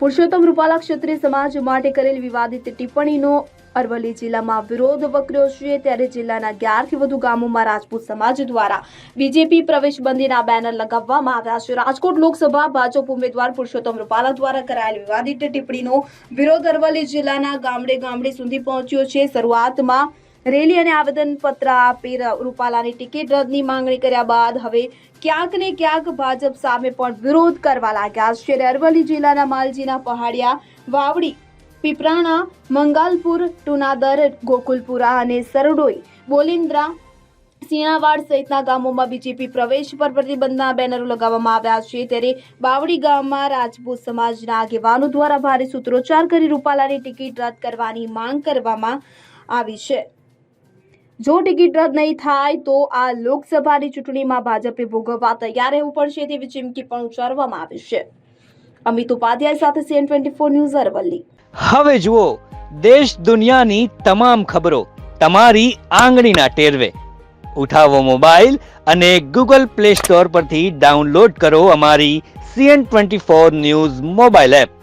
પુરુષોત્તમ રૂપાલા ક્ષત્રિય સમાજ માટે કરેલ વિવાદિત ટિપ્પણીનો અરવલ્લી જિલ્લામાં વિરોધ વકર્યો છે. ત્યારે જિલ્લાના અગિયારથી વધુ ગામોમાં રાજપૂત સમાજ દ્વારા બીજેપી પ્રવેશબંધીના બેનર લગાવવામાં આવ્યા છે. રાજકોટ લોકસભા ભાજપ ઉમેદવાર પુરુષોત્તમ રૂપાલા દ્વારા કરાયેલ વિવાદિત ટિપ્પણીનો વિરોધ અરવલ્લી જિલ્લાના ગામડે ગામડે સુધી પહોંચ્યો છે. શરૂઆતમાં રેલી અને આવેદનપત્ર આપી રૂપાલાની ટિકિટ રદની માંગણી કર્યા બાદ હવે ક્યાંક ને ક્યાંક ભાજપ સામે પણ વિરોધ કરવા લાગ્યા. છે અરવલ્લી જિલ્લાના માલજીના પહાડિયા, વાવડી, પીપરાણા, મંગાલપુર, ટુનાદર, ગોકુલપુરા અને સરડોઈ બોલિન્દ્રા સિંહાવાડ સહિતના ગામોમાં બીજેપી પ્રવેશ પર પ્રતિબંધના બેનરો લગાવવામાં આવ્યા છે. ત્યારે બાવડી ગામમાં રાજપૂત સમાજના આગેવાનો દ્વારા ભારે સૂત્રોચ્ચાર કરી રૂપાલાની ટિકિટ રદ કરવાની માંગ કરવામાં આવી છે. જો ટિકિટ રદ નહીં થાય તો આ લોકસભાની ચૂંટણીમાં ભાજપે ભોગવવા તૈયાર રહેવું પડશે તેવી ચીમકી પણ ઉચ્ચારવામાં આવી છે. અમિત ઉપાધ્યાય સાથે C N twenty four news Aravalli. હવે જુઓ, દેશ દુનિયાની તમામ ખબરો તમારી આંગળીના ટેરવે. ઉઠાવો મોબાઈલ અને ગૂગલ પ્લે સ્ટોર પરથી ડાઉનલોડ કરો અમારી C N twenty four news mobile app.